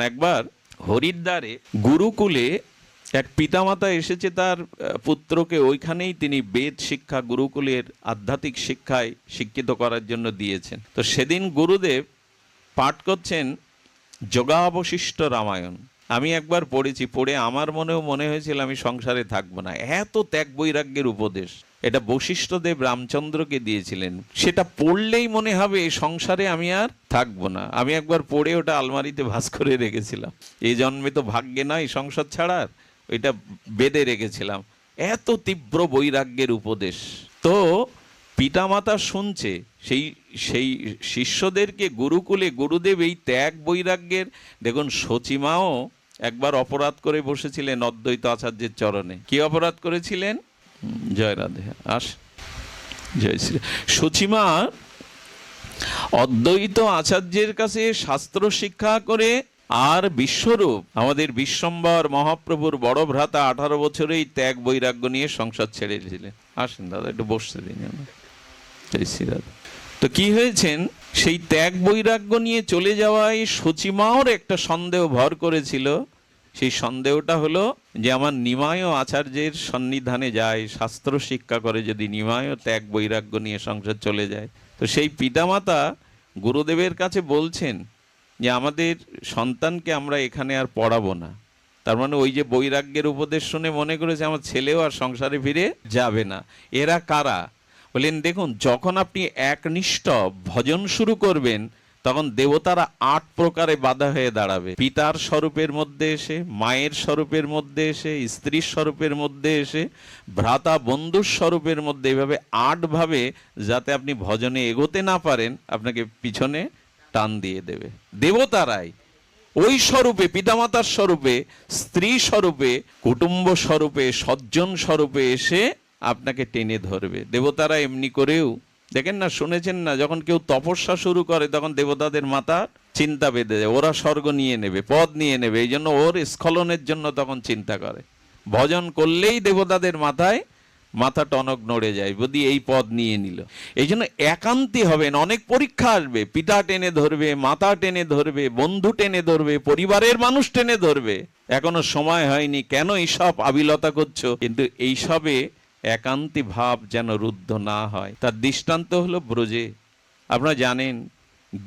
একবার হরিদ্বারে গুরুকুলে এক পিতামাতা এসেছে তার পুত্রকে ওইখানেই তিনি বেদ শিক্ষা, গুরুকুলের আধ্যাত্মিক শিক্ষায় শিক্ষিত করার জন্য দিয়েছেন। তো সেদিন গুরুদেব পাঠ করছেন যোগাবশিষ্ট রামায়ণ। আমি একবার পড়েছি, পড়ে আমার মনেও মনে হয়েছিল আমি সংসারে থাকব না। এত ত্যাগ বৈরাগ্যের উপদেশ। এটা বশিষ্ঠদেব রামচন্দ্রকে দিয়েছিলেন। সেটা পড়লেই মনে হবে সংসারে আমি আর থাকব না। আমি একবার পড়ে ওটা আলমারিতে ভাস করে রেখেছিলাম। এই জন্মে তো ভাগ্যে নয় সংসার ছাড়ার। ওইটা বেঁধে রেখেছিলাম। এত তীব্র বৈরাগ্যের উপদেশ। তো পিতামাতা শুনছে, সেই সেই শিষ্যদেরকে গুরুকুলে গুরুদেব এই ত্যাগ বৈরাগ্যের, দেখুন সচিমাও একবার অপরাধ করে বসেছিলেন অদ্বৈত আচার্যের চরণে। কি অপরাধ করেছিলেন? জয় রাধে, আস জয় শ্রী সচিমা, অদ্বৈত আচার্যের কাছে শাস্ত্র শিক্ষা করে আর বিশ্বরূপ, আমাদের বিশ্বম্বর মহাপ্রভুর বড় ভ্রাতা আঠারো বছরেই ত্যাগ বৈরাগ্য নিয়ে সংসার ছেড়ে দিলেন আসেন দাদা, একটু বসতে দিন। জয় শ্রী। তো কি হয়েছেন সেই ত্যাগ বৈরাগ্য নিয়ে চলে যাওয়ায় সচিমাওর একটা সন্দেহ ভর করেছিল সেই সন্দেহটা হলো যে আমার নিমায় আচার্যের সন্নিধানে যায়, শাস্ত্র শিক্ষা করে যদি নিমায় ত্যাগ বৈরাগ্য নিয়ে সংসার চলে যায়। তো সেই পিতামাতা গুরুদেবের কাছে বলছেন যে আমাদের সন্তানকে আমরা এখানে আর পড়াবো না। তার মানে ওই যে বৈরাগ্যের উপদেশ শুনে মনে করেছে আমার ছেলেও আর সংসারে ফিরে যাবে না। এরা কারা? বললেন দেখুন, যখন আপনি একনিষ্ঠ ভজন শুরু করবেন তখন দেবতারা আট প্রকারে বাধা হয়ে দাঁড়াবে। পিতার স্বরূপের মধ্যে এসে, মায়ের স্বরূপের মধ্যে এসে, স্ত্রীর স্বরূপের মধ্যে এসে, ভ্রাতা বন্ধুর স্বরূপের মধ্যে এভাবে আট ভাবে যাতে আপনি ভজনে এগোতে না পারেন, আপনাকে পিছনে টান দিয়ে দেবে। দেবতারাই ওই স্বরূপে, পিতামাতার স্বরূপে, স্ত্রী স্বরূপে, কুটুম্ব স্বরূপে, সজ্জন স্বরূপে এসে আপনাকে টেনে ধরবে। দেবতারা এমনি করেও দেখেন না, শুনেছেন না, যখন কেউ তপস্যা শুরু করে, তখন দেবতাদের মাথা চিন্তা বেঁধে যায় ওরা স্বর্গ নিয়ে নেবে, পদ নিয়ে নেবে, এই জন্য ওর স্খলনের জন্য তখন চিন্তা করে। ভজন করলেই দেবতাদের মাথায় মাথা টনক নড়ে যায় যদি এই পদ নিয়ে নিল। এই জন্য একান্তি হবেন, অনেক পরীক্ষা আসবে, পিতা টেনে ধরবে, মাতা টেনে ধরবে, বন্ধু টেনে ধরবে, পরিবারের মানুষ টেনে ধরবে। এখনও সময় হয়নি, কেন এইসব আবিলতা করছ? কিন্তু এইসবে একান্তি ভাব যেন রুদ্ধ না হয়। তার দৃষ্টান্ত হলো ব্রজে। আপনারা জানেন,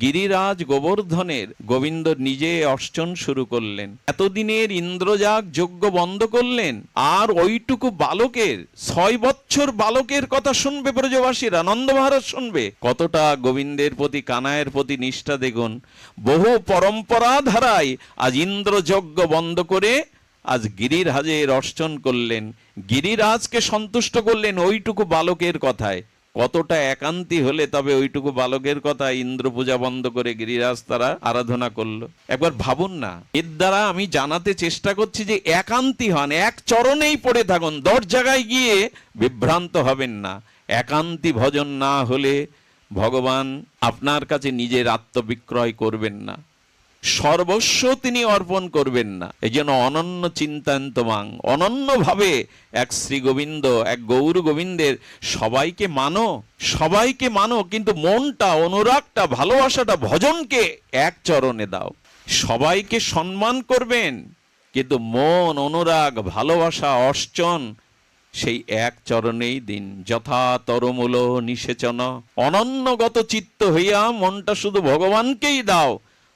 গিরিরাজ গোবর্ধনের গোবিন্দ নিজে অর্চন শুরু করলেন। এতদিনের ইন্দ্রজাগ যজ্ঞ বন্ধ করলেন। আর ওইটুকু বালকের, ছয় বছর বালকের কথা শুনবে ব্রজবাসীরা নন্দ মহারাজ শুনবে। কতটা গোবিন্দের প্রতি কানায়ের প্রতি নিষ্ঠা দেখুন। বহু পরম্পরা ধারায় আজ ইন্দ্রযজ্ঞ বন্ধ করে আজ গিরিরাজের অর্চন করলেন। গিরিরাজকে সন্তুষ্ট করলেন ওইটুকু বালকের কথায়। কতটা একান্তি হলে তবে ওইটুকু বালকের কথা ইন্দ্র পূজা বন্ধ করে গিরিরাজ তারা আরাধনা করল। একবার ভাবুন না, এর দ্বারা আমি জানাতে চেষ্টা করছি যে একান্তি হন, এক চরণেই পড়ে থাকুন দশ জায়গায় গিয়ে বিভ্রান্ত হবেন না। একান্তি ভজন না হলে ভগবান আপনার কাছে নিজের আত্মবিক্রয় করবেন না। সর্বস্ব তিনি অর্পণ করবেন না। এই জন্য অনন্য চিন্তান্তমাং অনন্য ভাবে এক শ্রী গোবিন্দ, এক গৌর গোবিন্দের সবাইকে মানো সবাইকে মানো, কিন্তু মনটা, অনুরাগটা, ভালোবাসাটা, ভজনকে এক চরণে দাও। সবাইকে সম্মান করবেন, কিন্তু মন, অনুরাগ, ভালোবাসা, অর্চন সেই এক চরণেই দিন। যথা তরমূল নিষেচন। অনন্যগত চিত্ত হইয়া মনটা শুধু ভগবানকেই দাও।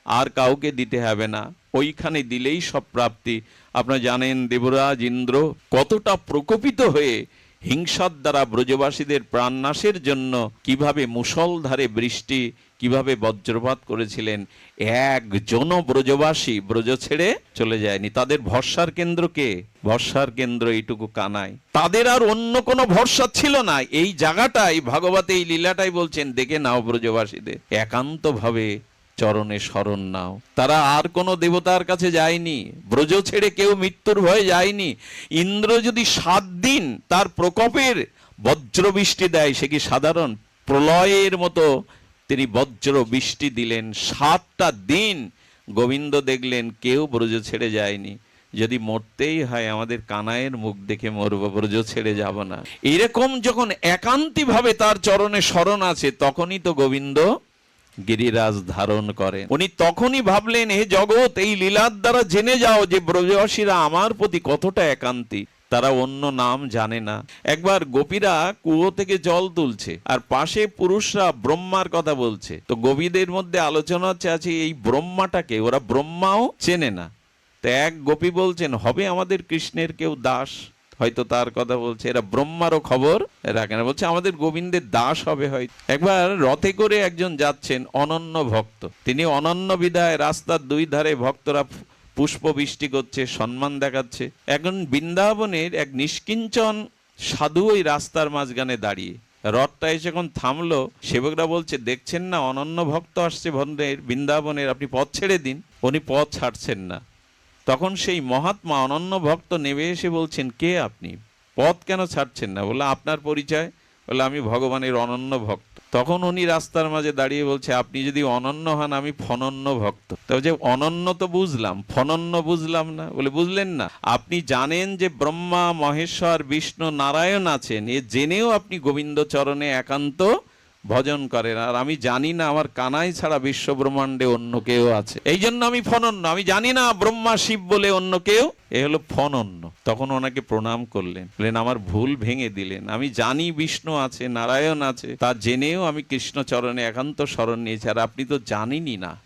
আর কাউকে দিতে হবে না। ওইখানে দিলেই সব প্রাপ্তি। আপনারা জানেন, দেবরাজ ইন্দ্র কতটা প্রকোপিত হয়ে হিংসার দ্বারা ব্রজবাসীদের প্রাণনাশের জন্য কীভাবে মুষলধারে বৃষ্টি, কীভাবে বজ্রপাত করেছিলেন একজন ব্রজবাসী ব্রজ ছেড়ে চলে যায়নি। তাদের ভরসার কেন্দ্র কে? ভরসার কেন্দ্র এইটুকু কানায় তাদের আর অন্য কোনো ভরসা ছিল না। এই জায়গাটাই, ভাগবত এই লীলাটাই বলছেন, দেখে নাও ব্রজবাসীদের। একান্ত ভাবে চরণে শরণ নাও। তারা আর কোনো দেবতার কাছে যায়নি। ব্রজ ছেড়ে কেউ মৃত্যুর ভয়ে যায়নি। ইন্দ্র যদি সাত দিন তার প্রকোপের বজ্র বৃষ্টি দেয়, সে কি সাধারণ? প্রলয়ের মতো তিনি বজ্র বৃষ্টি দিলেন। সাতটা দিন গোবিন্দ দেখলেন, কেউ ব্রজ ছেড়ে যায়নি। যদি মরতেই হয়, আমাদের কানায়ের মুখ দেখে মরব, ব্রজ ছেড়ে যাব না। এরকম যখন একান্তি ভাবে তার চরণে স্মরণ আছে, তখনই তো গোবিন্দ গিরিরাজ ধারণ করেন উনি তখনই ভাবলেন, হে জগৎ, এই লীলার দ্বারা জেনে যাও যে ব্রজবাসীরা আমার প্রতি কতটা একান্তি। তারা অন্য নাম জানে না। একবার গোপীরা কুয়ো থেকে জল তুলছে, আর পাশে পুরুষরা ব্রহ্মার কথা বলছে। তো গোপীদের মধ্যে আলোচনা হচ্ছে, আছে এই ব্রহ্মাটাকে, ওরা ব্রহ্মাও চেনে না। তো এক গোপী বলছেন, হবে আমাদের কৃষ্ণের কেউ দাস। হয়তো তার কথা বলছে, এরা ব্রহ্মারও খবর রাখে না বলছে, আমাদের গোবিন্দের দাস হবে হয়তো। একবার রথে করে একজন যাচ্ছেন অনন্য ভক্ত। তিনি অনন্য বিদায় রাস্তার দুই ধারে ভক্তরা পুষ্প বৃষ্টি করছে, সম্মান দেখাচ্ছে। এখন বৃন্দাবনের এক নিষ্কিঞ্চন সাধু ওই রাস্তার মাঝখানে দাঁড়িয়ে। রথটা এসে যখন থামলো। সেবকরা বলছে, দেখছেন না, অনন্য ভক্ত আসছে ভন্ডের বৃন্দাবনের, আপনি পথ ছেড়ে দিন। উনি পথ ছাড়ছেন না। তখন সেই মহাত্মা অনন্য ভক্ত নেমে এসে বলছেন, কে আপনি? পথ কেন ছাড়ছেন না? বলে, আপনার পরিচয়? বলে, আমি ভগবানের অনন্য ভক্ত। তখন উনি রাস্তার মাঝে দাঁড়িয়ে বলছে, আপনি যদি অনন্য হন, আমি ফনন্য ভক্ত। তবে যে অনন্য তো বুঝলাম, ফনন্য বুঝলাম না। বলে, বুঝলেন না, আপনি জানেন যে ব্রহ্মা, মহেশ্বর, বিষ্ণু, নারায়ণ আছেন। এ জেনেও আপনি গোবিন্দ চরণে একান্ত ভজন করেন আর আমি জানি না আমার কানাই ছাড়া বিশ্ব ব্রহ্মাণ্ডে অন্য কেউ আছে। এই জন্য আমি ফনন্য। আমি জানি না ব্রহ্মা, শিব বলে অন্য কেউ। এ হলো ফনন্য। তখন ওনাকে প্রণাম করলেন। বললেন, আমার ভুল ভেঙে দিলেন। আমি জানি বিষ্ণু আছে, নারায়ণ আছে। তা জেনেও আমি কৃষ্ণ চরণে একান্ত স্মরণ নিয়েছি। আর আপনি তো জানিনই না।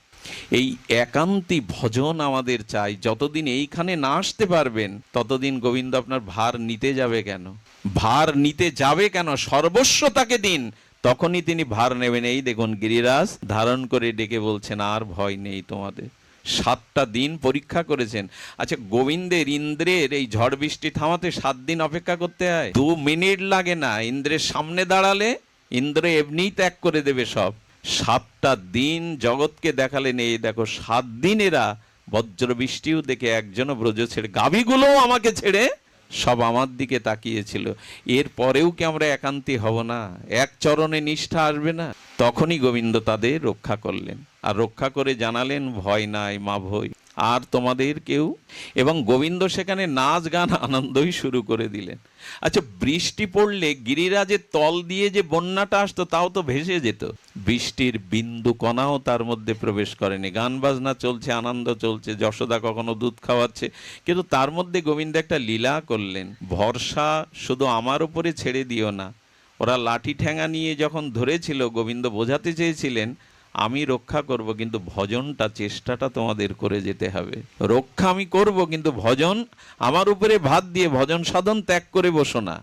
এই একান্তি ভজন আমাদের চাই। যতদিন এইখানে না আসতে পারবেন, ততদিন গোবিন্দ আপনার ভার নিতে যাবে কেন? ভার নিতে যাবে কেন? সর্বস্ব তাকে দিন। তখনই তিনি ভার নেবেন। এই দেখুন, গিরিরাজ ধারণ করে ডেকে বলছেন, আর ভয় নেই তোমাদের। সাতটা দিন পরীক্ষা করেছেন। আচ্ছা গোবিন্দের ইন্দ্রের এই ঝড় বৃষ্টি থামাতে সাত দিন অপেক্ষা করতে হয়? দু মিনিট লাগে না। ইন্দ্রের সামনে দাঁড়ালে ইন্দ্র এমনিই ত্যাগ করে দেবে সব। সাতটা দিন জগৎকে দেখালেন, এই দেখো, সাত দিন এরা বজ্র বৃষ্টিও দেখে একজনও ব্রজ ছেড়ে গাভীগুলোও আমাকে ছেড়ে সব আমার দিকে তাকিয়েছিল। এর পরেও কি আমরা একান্তি হব না? এক চরণে নিষ্ঠা আসবে না? তখনই গোবিন্দ তাদের রক্ষা করলেন। আর রক্ষা করে জানালেন, ভয় নাই, মা ভয়। আর তোমাদের কেউ? এবং গোবিন্দ সেখানে নাচ গান আনন্দই শুরু করে দিলেন। আচ্ছা বৃষ্টি পড়লে গিরিরাজের তল দিয়ে যে বন্যাটা আসতো, তাও তো ভেসে যেত। বৃষ্টির বিন্দু কণাও তার মধ্যে প্রবেশ করেনি। গান বাজনা চলছে, আনন্দ চলছে, যশোদা কখনো দুধ খাওয়াচ্ছে। কিন্তু তার মধ্যে গোবিন্দ একটা লীলা করলেন। ভরসা শুধু আমার উপরে ছেড়ে দিও না। ওরা লাঠি ঠ্যাঙা নিয়ে যখন ধরেছিল, গোবিন্দ বোঝাতে চেয়েছিলেন আমি রক্ষা করব, কিন্তু ভজনটা, চেষ্টাটা তোমাদের করে যেতে হবে। রক্ষা আমি করব, কিন্তু ভজন আমার উপরে ভাত দিয়ে ভজন সাধন ত্যাগ করে বসো না।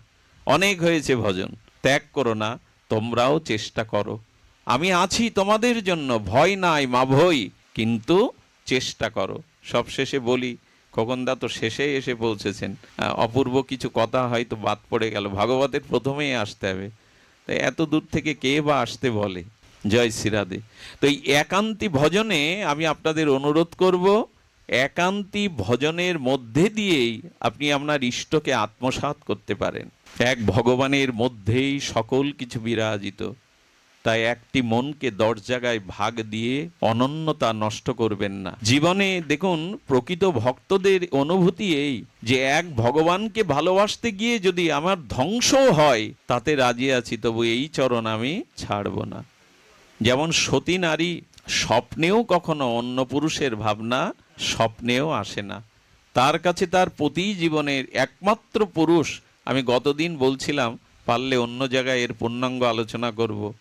অনেক হয়েছে ভজন, ত্যাগ করো না, তোমরাও চেষ্টা করো। আমি আছি তোমাদের জন্য, ভয় নাই, মা ভয়, কিন্তু চেষ্টা করো। সবশেষে বলি, খোকনদা তো শেষে এসে পৌঁছেছেন। অপূর্ব কিছু কথা হয়তো বাদ পড়ে গেল, ভাগবতের প্রথমেই আসতে হবে। তাই এত দূর থেকে কে বা আসতে বলে? জয় শ্রীরাধে। তো এই একান্তি ভজনে আমি আপনাদের অনুরোধ করব, একান্তি ভজনের মধ্যে দিয়েই আপনি আপনার ইষ্টকে আত্মসাৎ করতে পারেন। এক ভগবানের মধ্যেই সকল কিছু বিরাজিত। তাই একটি মনকে দশ জায়গায় ভাগ দিয়ে অনন্যতা নষ্ট করবেন না। জীবনে দেখুন, প্রকৃত ভক্তদের অনুভূতি এই যে এক ভগবানকে ভালোবাসতে গিয়ে যদি আমার ধ্বংস হয়, তাতে রাজি আছি, তবু এই চরণ আমি ছাড়ব না। যেমন সতী নারী স্বপ্নেও কখনো অন্য পুরুষের ভাবনা স্বপ্নেও আসে না। তার কাছে তার প্রতি জীবনের একমাত্র পুরুষ, আমি গতদিন বলছিলাম, পারলে অন্য জায়গায় এর পূর্ণাঙ্গ আলোচনা করব।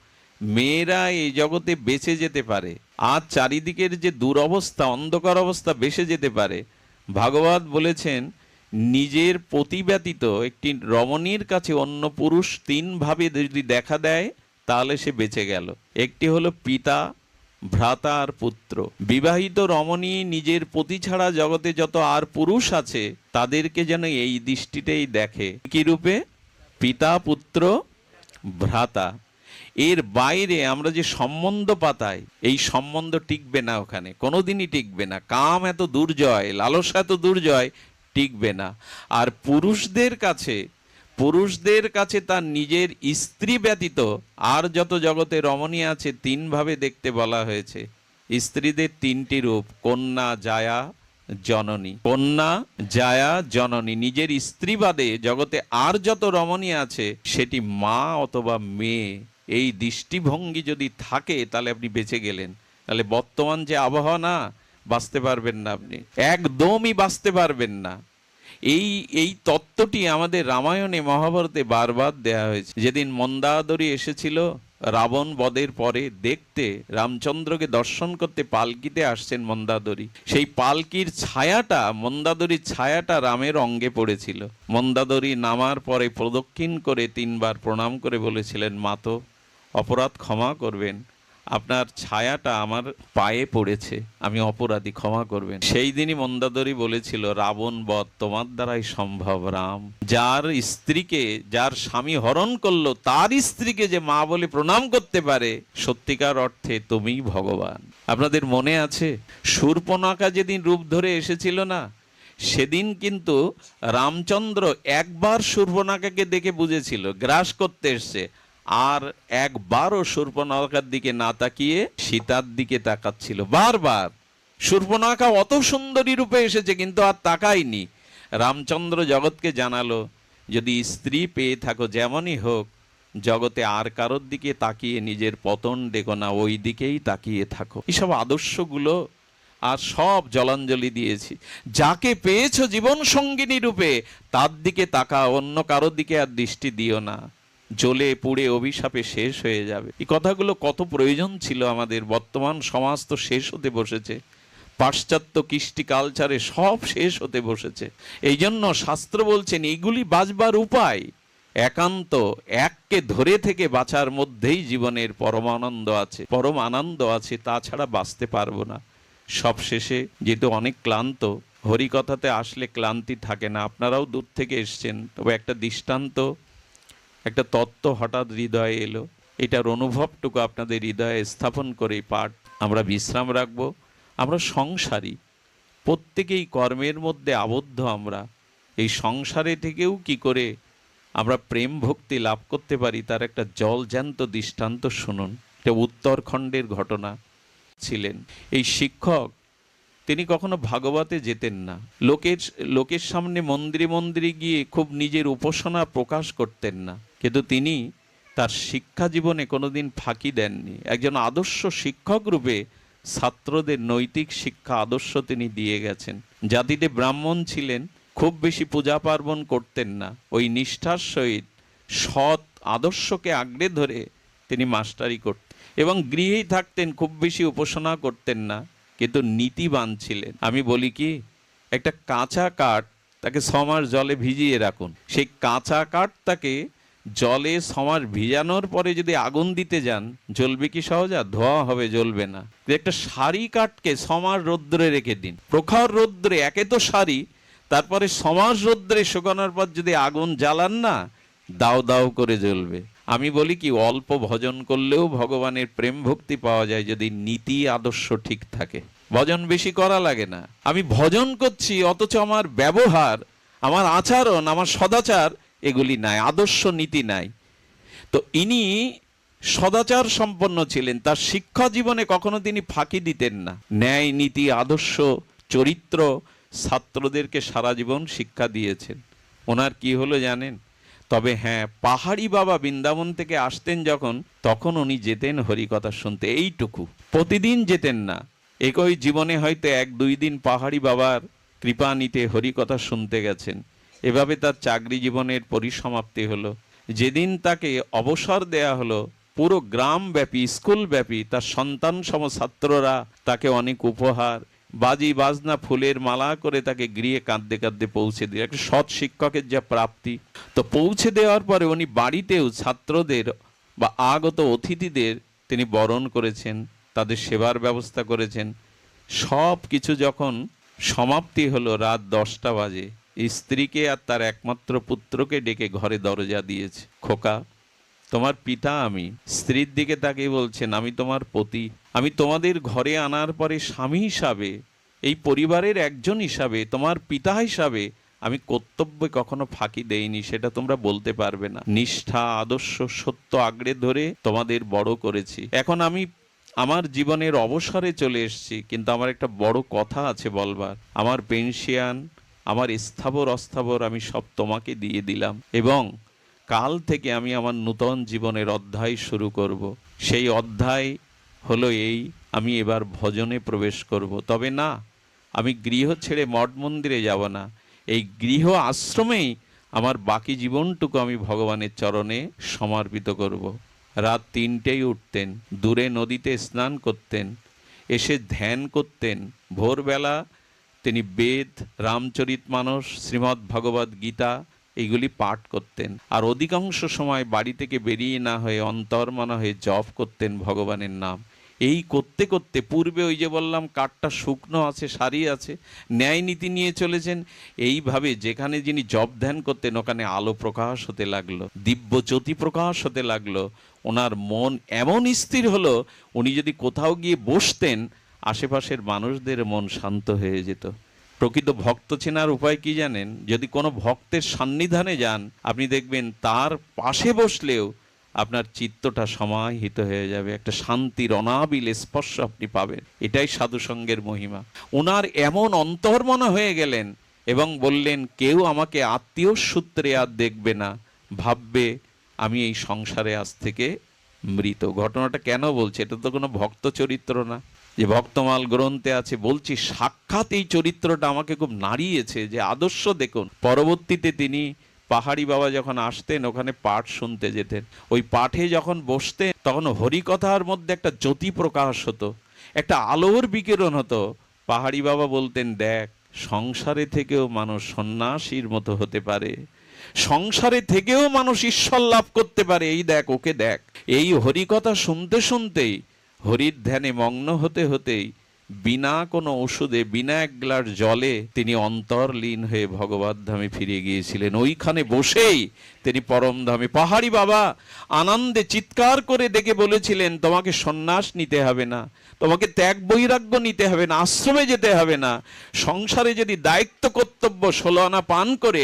মেয়েরা এই জগতে বেঁচে যেতে পারে, আর চারিদিকের যে দুরবস্থা, অন্ধকার অবস্থা বেঁচে যেতে পারে। ভাগবত বলেছেন, নিজের প্রতি ব্যতীত একটি রমণীর কাছে অন্য পুরুষ তিনভাবে যদি দেখা দেয় তাহলে সে বেঁচে গেল। একটি হলো পিতা, ভ্রাতা আর পুত্র। বিবাহিত রমণী নিজের পতি ছাড়া জগতে যত আর পুরুষ আছে, তাদেরকে যেন এই দৃষ্টিতেই দেখে। কি রূপে? পিতা, পুত্র, ভ্রাতা। এর বাইরে আমরা যে সম্বন্ধ পাতাই, এই সম্বন্ধ টিকবে না ওখানে। কোনোদিনই টিকবে না। কাম এত দুর্জয়, লালসা এত দুর্জয়, টিকবে না। আর পুরুষদের কাছে পুরুষদের কাছে তার নিজের স্ত্রী ব্যতীত আর যত জগতে রমণী আছে, তিনভাবে দেখতে বলা হয়েছে। স্ত্রীদের তিনটি রূপ, কন্যা, জায়া, জননী। কন্যা, জায়া, জননী। নিজের স্ত্রী বাদে জগতে আর যত রমণী আছে, সেটি মা অথবা মেয়ে। এই দৃষ্টিভঙ্গি যদি থাকে, তাহলে আপনি বেঁচে গেলেন। তাহলে বর্তমান যে আবহাওয়া না, বাঁচতে পারবেন না আপনি। একদমই বাঁচতে পারবেন না। এই এই তত্ত্বটি আমাদের রামায়ণে মহাভারতে বারবার দেয়া হয়েছে। যেদিন মন্দাদরী এসেছিল, রাবণ বদের পরে দেখতে রামচন্দ্রকে দর্শন করতে পালকিতে আসছেন মন্দাদরী। সেই পালকির ছায়াটা, মন্দাদরীর ছায়াটা রামের অঙ্গে পড়েছিল। মন্দাদরি নামার পরে প্রদক্ষিণ করে তিনবার প্রণাম করে বলেছিলেন মাতো অপরাধ ক্ষমা করবেন। আপনার ছায়াটা আমার পায়ে পড়েছে, আমি অপরাধী, ক্ষমা করবেন। সেই দিনই মন্দাদরী বলেছিল, রাবণ বধ, তোমার দ্বারাই সম্ভব, রাম। যার স্ত্রীকে, যার স্বামী হরণ করল, তার স্ত্রীকে যে মা বলে প্রণাম করতে পারে, সত্যিকার অর্থে তুমিই ভগবান। আপনাদের মনে আছে, শূর্পণাকা যেদিন রূপ ধরে এসেছিল না, সেদিন কিন্তু রামচন্দ্র একবার শূর্পণাকাকে দেখে বুঝেছিল, গ্রাস করতে এসছে। আর একবারও শূর্পণাকার দিকে না তাকিয়ে সীতার দিকে তাকাচ্ছিল। বারবার। শূর্পণাকা অত সুন্দরী রূপে এসেছে, কিন্তু আর তাকায়নি। রামচন্দ্র জগৎকে জানালো, যদি স্ত্রী পেয়ে থাকো যেমনই হোক, জগতে আর কারোর দিকে তাকিয়ে নিজের পতন দেখো না, ওই দিকেই তাকিয়ে থাকো। এসব আদর্শগুলো আর সব জলাঞ্জলি দিয়েছি। যাকে পেয়েছ জীবন সঙ্গিনী রূপে, তার দিকে তাকা অন্য কারোর দিকে আর দৃষ্টি দিও না। জ্বলে পুড়ে অভিশাপে শেষ হয়ে যাবে। এই কথাগুলো কত প্রয়োজন ছিল আমাদের। বর্তমান সমাজ তো শেষ হতে বসেছে। পাশ্চাত্য কৃষ্টি কালচারে সব শেষ হতে বসেছে। এই জন্য শাস্ত্র বলছেন এইগুলি বাঁচবার উপায়। একান্ত এককে ধরে থেকে বাঁচার মধ্যেই জীবনের পরমানন্দ আছে। পরম আনন্দ আছে তাছাড়া বাঁচতে পারব না। সব শেষে যেহেতু অনেক ক্লান্ত, হরিকথাতে আসলে ক্লান্তি থাকে না। আপনারাও দূর থেকে এসছেন। তবে একটা দৃষ্টান্ত একটা তত্ত্ব হঠাৎ হৃদয়ে এলো। এটার অনুভবটুকু আপনাদের হৃদয়ে স্থাপন করে পাঠ আমরা বিশ্রাম রাখব। আমরা সংসারী। প্রত্যেকেই কর্মের মধ্যে আবদ্ধ আমরা। এই সংসারে থেকেও কি করে আমরা প্রেম ভক্তি লাভ করতে পারি, তার একটা জলজ্যান্ত দৃষ্টান্ত শুনুন। এটা উত্তরখণ্ডের ঘটনা ছিলেন। এই শিক্ষক তিনি কখনো ভাগবতে যেতেন না। লোকের লোকের সামনে মন্দিরে মন্দিরে গিয়ে খুব নিজের উপাসনা প্রকাশ করতেন না। কিন্তু তিনি তার শিক্ষা জীবনে কোনোদিন ফাঁকি দেননি। একজন আদর্শ শিক্ষক রূপে ছাত্রদের নৈতিক শিক্ষা আদর্শ তিনি দিয়ে গেছেন। জাতিতে ব্রাহ্মণ ছিলেন, খুব বেশি পূজা পার্বণ করতেন না। ওই নিষ্ঠার সহিত সৎ আদর্শকে আঁকড়ে ধরে তিনি মাস্টারি করতেন এবং গৃহেই থাকতেন, খুব বেশি উপাসনা করতেন না। কিন্তু নীতিবান ছিলেন। আমি বলি কি, একটা কাঁচা কাঠ তাকে সমার জলে ভিজিয়ে রাখুন। সেই কাঁচা কাঠ তাকে জলে সমার ভিজানোর পরে যদি আগুন দিতে যান, জ্বলবে কি সহজা? ধোয়া হবে, জ্বলবে না। একটা শাড়ি কাঠকে সমার রৌদ্রে রেখে দিন। প্রখর রৌদ্রে, একে তো শাড়ি তারপরে সমাজ রৌদ্রে শুকানোর পর যদি আগুন জ্বালান না, দাও দাও করে জ্বলবে। আমি বলি কি, অল্প ভজন করলেও ভগবানের প্রেম ভক্তি পাওয়া যায় যদি নীতি আদর্শ ঠিক থাকে। ভজন বেশি করা লাগে না। আমি ভজন করছি, অথচ আমার ব্যবহার, আমার আচরণ, আমার সদাচার, এগুলি নাই, আদর্শ নীতি নাই। তো ইনি সদাচার সম্পন্ন ছিলেন, তার শিক্ষা জীবনে কখনো তিনি ফাঁকি দিতেন না। ন্যায় নীতি, আদর্শ, চরিত্র, ছাত্রদেরকে সারা জীবন শিক্ষা দিয়েছেন। ওনার কি হলো জানেন? তবে হ্যাঁ পাহাড়ি বাবা বৃন্দাবন থেকে আসতেন যখন, তখন উনি যেতেন হরিকথা শুনতে, এইটুকু। প্রতিদিন যেতেন না। একই জীবনে হয়তো এক দুই দিন পাহাড়ি বাবার কৃপা নিতে হরিকথা শুনতে গেছেন। এভাবে তার চাকরি জীবনের পরিসমাপ্তি হলো। যেদিন তাকে অবসর দেয়া হলো, পুরো গ্রাম ব্যাপী স্কুল ব্যাপী তার সন্তান সম ছাত্ররা তাকে অনেক উপহার, বাজি, বাজনা, ফুলের মালা করে তাকে গৃহে কাঁদতে কাঁদতে পৌঁছে দিয়ে, একটা সৎ শিক্ষকের যা প্রাপ্তি। তো পৌঁছে দেওয়ার পরে উনি বাড়িতেও ছাত্রদের বা আগত অতিথিদের তিনি বরণ করেছেন। তাদের সেবার ব্যবস্থা করেছেন। সব কিছু যখন সমাপ্তি হলো রাত দশটা বাজে স্ত্রীকে আর তার একমাত্র পুত্রকে ডেকে ঘরে দরজা দিয়েছে। খোকা, তোমার পিতা আমি। স্ত্রীর দিকে তাকে বলছেন, আমি তোমার পতি। আমি তোমাদের ঘরে আনার পরে স্বামী হিসাবে, এই পরিবারের একজন হিসাবে, তোমার পিতা হিসাবে আমি কর্তব্যে কখনো ফাঁকি দেইনি, সেটা তোমরা বলতে পারবে না। নিষ্ঠা, আদর্শ, সত্য আঁকড়ে ধরে তোমাদের বড় করেছি। এখন আমি আমার জীবনের অবসরে চলে এসেছি, কিন্তু আমার একটা বড় কথা আছে বলবার আমার পেনশিয়ান, আমার স্থাবর অস্থাবর আমি সব তোমাকে দিয়ে দিলাম এবং কাল থেকে আমি আমার নূতন জীবনের অধ্যায় শুরু করব। সেই অধ্যায় হলো এই, আমি এবার ভজনে প্রবেশ করব। তবে না, আমি গৃহ ছেড়ে মঠ মন্দিরে যাব না এই গৃহ আশ্রমেই আমার বাকি জীবনটুকু আমি ভগবানের চরণে সমর্পিত করব। রাত তিনটেই উঠতেন, দূরে নদীতে স্নান করতেন, এসে ধ্যান করতেন। ভোরবেলা তিনি বেদ, রামচরিত মানস, শ্রীমদ্ ভগবদ গীতা এইগুলি পাঠ করতেন। আর অধিকাংশ সময় বাড়ি থেকে বেরিয়ে না হয়ে অন্তর্মনা হয়ে জপ করতেন ভগবানের নাম। এই করতে করতে পূর্বে ওই যে বললাম কাঠটা শুকনো আছে, সারি আছে ন্যায় নীতি নিয়ে চলেছেন। এইভাবে যেখানে যিনি জপ ধ্যান করতেন, ওখানে আলো প্রকাশ হতে লাগল, দিব্য জ্যোতি প্রকাশ হতে লাগল। ওনার মন এমন স্থির হলো, উনি যদি কোথাও গিয়ে বসতেন, আশেপাশের মানুষদের মন শান্ত হয়ে যেত। প্রকৃত ভক্ত চেনার উপায় কি জানেন? যদি কোনো ভক্তের সান্নিধানে যান, আপনি দেখবেন তার পাশে বসলেও আপনার চিত্তটা সমাহিত হয়ে যাবে, একটা শান্তির অনাবিল স্পর্শ আপনি পাবেন। এটাই সাধুসঙ্গের মহিমা। ওনার এমন অন্তর্মনা হয়ে গেলেন এবং বললেন, কেউ আমাকে আত্মীয় সূত্রে আর দেখবে না। ভাববে, আমি এই সংসারে আজ থেকে মৃত। ঘটনাটা কেন বলছে? এটা তো কোনো ভক্ত চরিত্র না। যে ভক্তমাল গ্রন্থে আছে, বলছি, সাক্ষাৎ এই চরিত্রটা আমাকে খুব নাড়িয়েছে যে আদর্শ দেখুন। পরবর্তীতে তিনি পাহাড়ি বাবা যখন আসতেন, ওখানে পাঠ শুনতে যেতেন। ওই পাঠে যখন বসতেন, তখন হরিকথার মধ্যে একটা জ্যোতি প্রকাশ হতো, একটা আলোর বিকিরণ হতো। পাহাড়ি বাবা বলতেন, দেখ, সংসারে থেকেও মানুষ সন্ন্যাসীর মতো হতে পারে। সংসারে থেকেও মানুষ ঈশ্বর লাভ করতে পারে। এই দেখ, ওকে দেখ। এই হরিকথা শুনতে শুনতেই হরির ধ্যানে মগ্ন হতে হতেই বিনা কোনো ওষুধে বিনা এক গ্লাস জলে তিনি অন্তর্লীন হয়ে ভগবত ধামে ফিরে গিয়েছিলেন। ওইখানে বসেই তিনি পরম ধামে। পাহাড়ি বাবা, আনন্দে চিৎকার করে ডেকে বলেছিলেন, তোমাকে সন্ন্যাস নিতে হবে না, তোমাকে ত্যাগ বৈরাগ্য নিতে হবে না, আশ্রমে যেতে হবে না। সংসারে যদি দায়িত্ব কর্তব্য ষোলো আনা পান করে,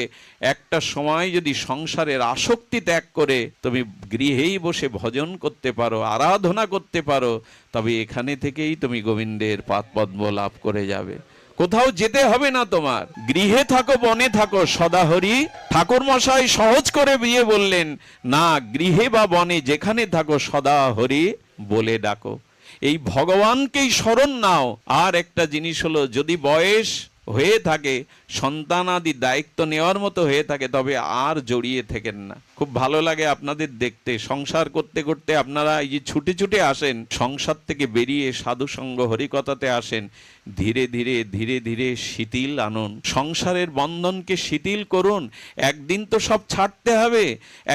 একটা সময় যদি সংসারের আসক্তি ত্যাগ করে, তুমি গৃহেই বসে ভজন করতে পারো, আরাধনা করতে পারো, তবে এখানে থেকেই তুমি গোবিন্দের পাদপদ্ম লাভ করে যাবে। কোথাও যেতে হবে না তোমার। গৃহে থাকো, বনে থাকো, সদাহরি। ঠাকুর মশাই সহজ করে বিয়ে বললেন, না, গৃহে বা বনে যেখানে থাকো, সদাহরি বলে ডাকো। এই ভগবানকেই স্মরণ নাও। আর একটা জিনিস হলো, যদি বয়স হয়ে থাকে, সন্তানাদি দায়িত্ব নেওয়ার মতো হয়ে থাকে, তবে আর জড়িয়ে থাকেন না। খুব ভালো লাগে আপনাদের দেখতে। সংসার করতে করতে আপনারা এই যে ছুটে ছুটে আসেন, সংসার থেকে বেরিয়ে সাধু সঙ্গ হরিকথাতে আসেন, ধীরে ধীরে ধীরে ধীরে শিথিল আনুন। সংসারের বন্ধনকে শিথিল করুন। একদিন তো সব ছাড়তে হবে,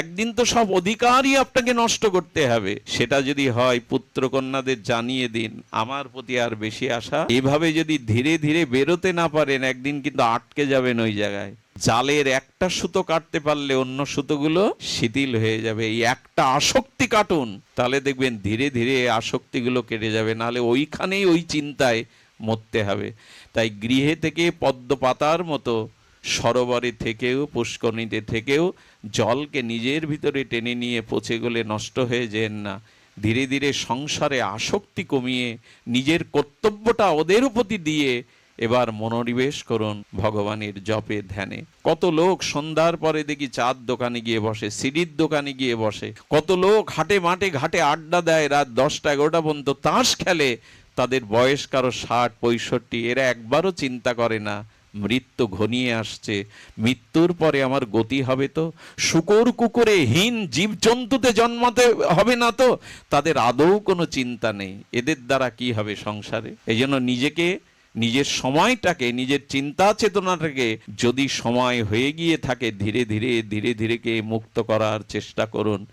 একদিন তো সব অধিকারই আপনাকে নষ্ট করতে হবে। সেটা যদি হয় পুত্র কন্যাদের জানিয়ে দিন। আমার প্রতি আর বেশি আশা। এভাবে যদি ধীরে ধীরে বেরোতে না পারেন, একদিন কিন্তু আটকে যাবেন ওই জায়গায়। জালের একটা সুতো কাটতে পারলে অন্য সুতোগুলো শিথিল হয়ে যাবে। এই একটা আসক্তি কাটুন, তাহলে দেখবেন ধীরে ধীরে আসক্তিগুলো কেটে যাবে। নাহলে ওইখানেই ওই চিন্তায় মরতে হবে। তাই গৃহে থেকে পদ্ম পাতার মতো সরোবরে থেকেও, পুষ্করণীতে থেকেও জলকে নিজের ভিতরে টেনে নিয়ে পচে গলে নষ্ট হয়ে যেন না। ধীরে ধীরে সংসারে আসক্তি কমিয়ে নিজের কর্তব্যটা ওদের প্রতি দিয়ে এবার মনোনিবেশ করুন ভগবানের জপে ধ্যানে। কত লোক সন্ধ্যার পরে দেখি চার দোকানে গিয়ে বসে, সিডির দোকানে গিয়ে বসে। কত লোক হাটে মাঠে ঘাটে আড্ডা দেয় রাত দশটা এগারোটা পর্যন্ত, তাস খেলে। তাদের বয়স কারও ষাট, পঁয়ষট্টি, এরা একবারও চিন্তা করে না, মৃত্যু ঘনিয়ে আসছে। মৃত্যুর পরে আমার গতি হবে তো? শুকর কুকুরে হীন জীবজন্তুতে জন্মাতে হবে না তো? তাদের আদৌ কোনো চিন্তা নেই। এদের দ্বারা কি হবে সংসারে? এই জন্য নিজেকে নিজের সময়টাকে, নিজের চিন্তা চেতনাটাকে যদি সময় হয়ে গিয়ে থাকে, ধীরে ধীরে ধীরে ধীরে কে মুক্ত করার চেষ্টা করুন।